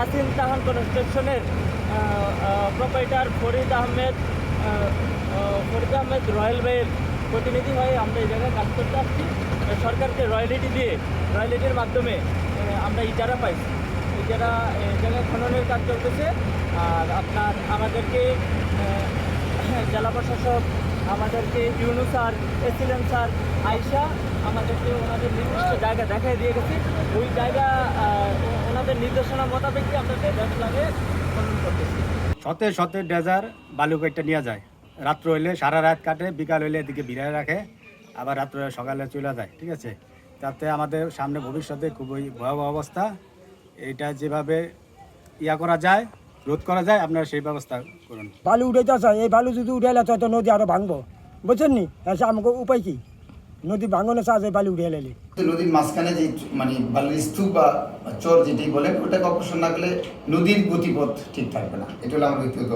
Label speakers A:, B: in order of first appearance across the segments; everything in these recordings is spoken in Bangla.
A: তাসিম তাহান কনস্ট্রাকশনের প্রোপাইটার ফরিদ আহমেদ আহ, আহ, ফরিদ আহমেদ রয়্যাল বেল প্রতিনিধি হয়ে আমরা এই জায়গায় কাজ করতে আসছি। সরকারকে রয়্যালিটি দিয়ে রয়্যালিটির মাধ্যমে আমরা ইজারা পাইছি। ইজারা জায়গায় খননের কাজ চলতেছে। আর আপনার আমাদেরকে জেলা প্রশাসক আমাদেরকে ইউনু স্যার এসিলেন স্যার আয়সা আমাদেরকে ওনাদের নির্দিষ্ট জায়গা দেখাই দিয়ে গেছে। ওই জায়গা ওনাদের নির্দেশনা মোতাবেকই আমরা ডেজার্ট লাগে খনন করতেছি।
B: শতে শতে ডেজার বালু কাইটটা নিয়ে যায়। রাত্র হইলে সারা রাত কাটে বিকাল হইলে এদিকে বিড়ায় রাখে আবার রাত্র হলে সকালে চলে যায় ঠিক আছে? তাতে আমাদের সামনে ভবিষ্যতে খুবই ভয়াবহ অবস্থা। এটা যেভাবে ইয়া করা যায় রোধ করা যায় আপনারা সেই ব্যবস্থা করুন।
C: বালু উঠাইতে আছে এই বালু যদি উঠাইলে তো নদী আরও ভাঙবো। বুঝছেন নি? আমাকে উপায় কি? নদী ভাঙনে সাহায্যে বালু উঠিয়ে লাইলে
D: নদীর মাঝখানে যে মানে বালির স্তূপ বা চর যেটাই বলেন ওটাকে অপসারণ না করলে নদীর গতিপথ ঠিক থাকবে না। এটা হলো আমার ব্যক্তিগত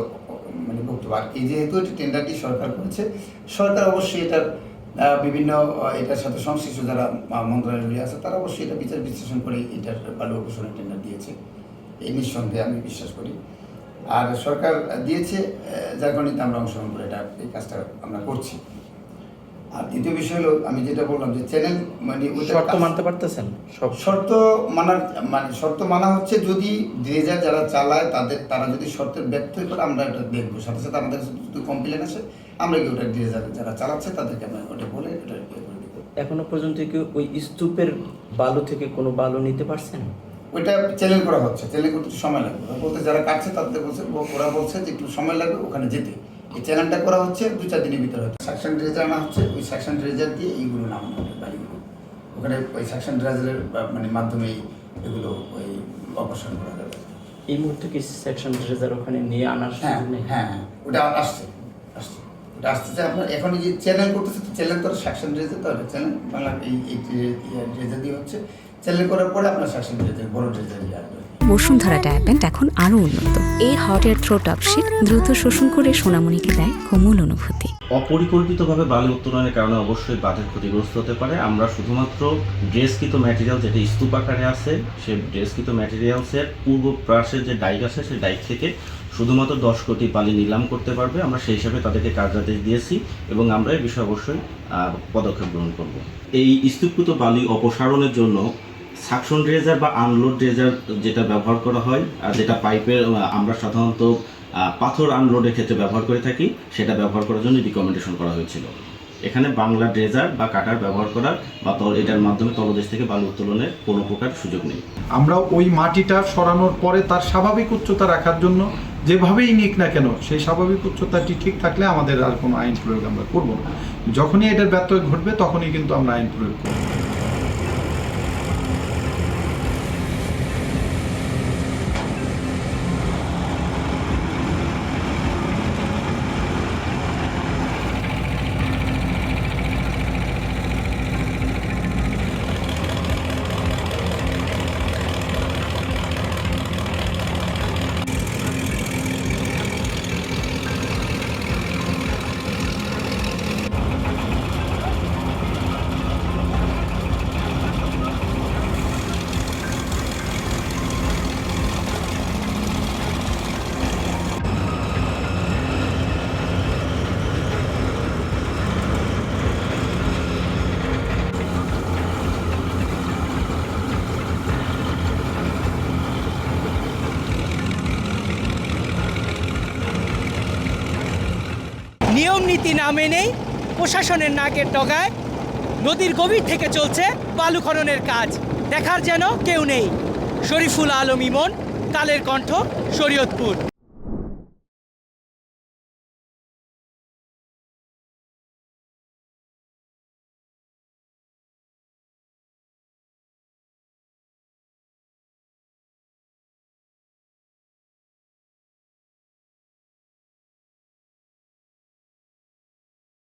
D: মানে বক্তব্য। আর এই যেহেতু এটা টেন্ডারটি সরকার করেছে, সরকার অবশ্যই এটার বিভিন্ন এটার সাথে সংশ্লিষ্ট যারা মন্ত্রণালয় আছে, তারা অবশ্যই এটা বিচার বিশ্লেষণ করে এটার বালু অপসারণের টেন্ডার দিয়েছে। এই নিঃসন্দেহে আমি বিশ্বাস করি। আর সরকার দিয়েছে যার কারণে আমরা অংশগ্রহণ করে এটা, এই কাজটা আমরা করছি। আর দ্বিতীয় বিষয় হলো আমি যেটা বললাম যে চ্যানেল মানে
E: শর্ত মানতে পারতেছেন? সব
D: শর্ত মানার মানে শর্ত মানা হচ্ছে যদি ড্রেজার যারা চালায় তাদের তারা যদি শর্তের ব্যর্থ করে আমরা এটা দেখব। সাথে সাথে আমাদের যদি কমপ্লেন আসে আমরা কি ওটা ড্রেজার যারা চালাচ্ছে তাদেরকে আমরা ওটা বলে এটা
E: এখনও পর্যন্ত কি ওই স্তূপের বালু থেকে কোনো বালু নিতে পারছেন?
D: ওইটা চ্যানেল করা হচ্ছে চ্যানেল করতে সময় লাগবে। বলতে যারা কাটছে তাদের বলছে ওরা বলছে যে একটু সময় লাগবে ওখানে যেতে। এই চ্যানেলটা করা হচ্ছে দু চার দিনের ভিতরে হচ্ছে সাকশন ড্রেজার আনা হচ্ছে ওই সাকশন ড্রেজার দিয়ে এইগুলো নামানো হবে বাড়িগুলো। ওখানে ওই সাকশন ড্রেজারের মানে মাধ্যমে এগুলো ওই অপারেশন করা যাবে।
E: এই মুহূর্তে কি সেকশন ড্রেজার ওখানে নিয়ে আনার
D: হ্যাঁ হ্যাঁ হ্যাঁ ওটা আসছে আসছে। ওটা আসতেছে আপনার এখন যে চ্যানেল করতেছে তো চ্যানেল তো সেকশন ড্রেজে তো চ্যানেল বাংলা এই এই ড্রেজে দিয়ে হচ্ছে। চ্যানেল করার পরে আপনার সেকশন ড্রেজে বড় ড্রেজে দিয়ে আসবে।
F: বসুন্ধরা ট্যাপেন্ট এখন আরও উন্নত। এই হট এয়ার থ্রো টপশিট দ্রুত শোষণ করে সোনামণিকে দেয় কোমল অনুভূতি।
G: অপরিকল্পিতভাবে বালি উত্তোলনের কারণে অবশ্যই বাঁধের ক্ষতিগ্রস্ত হতে পারে। আমরা শুধুমাত্র ড্রেসকৃত ম্যাটেরিয়াল যেটা স্তূপ আকারে আছে সেই ড্রেসকৃত ম্যাটেরিয়ালসের পূর্ব প্রাসের যে ডাইক আছে সেই ডাইক থেকে শুধুমাত্র দশ কোটি বালি নিলাম করতে পারবে। আমরা সেই হিসাবে তাদেরকে কার্যাদেশ দিয়েছি এবং আমরা এই বিষয়ে অবশ্যই পদক্ষেপ গ্রহণ করব। এই স্তূপকৃত বালি অপসারণের জন্য সাকশন ড্রেজার বা আনলোড ড্রেজার যেটা ব্যবহার করা হয়, আর যেটা পাইপের আমরা সাধারণত পাথর আনলোডের ক্ষেত্রে ব্যবহার করে থাকি, সেটা ব্যবহার করার জন্য রিকমেন্ডেশন করা হয়েছিল। এখানে বাংলা ড্রেজার বা কাটার ব্যবহার করার বা তল- এটার মাধ্যমে তলদেশ থেকে বালু উত্তোলনের কোনো প্রকার সুযোগ নেই।
H: আমরা ওই মাটিটা সরানোর পরে তার স্বাভাবিক উচ্চতা রাখার জন্য যেভাবেই নিক না কেন, সেই স্বাভাবিক উচ্চতাটি ঠিক থাকলে আমাদের আর কোনো আইন প্রয়োগ আমরা করব না। যখনই এটার ব্যত্যয় ঘটবে, তখনই কিন্তু আমরা আইন প্রয়োগ করব।
I: নিয়ম নীতি না মেনেই প্রশাসনের নাকের টগায় নদীর গভীর থেকে চলছে বালু খননের কাজ। দেখার যেন কেউ নেই। শরীফুল আলম ইমন, কালের কণ্ঠ, শরীয়তপুর।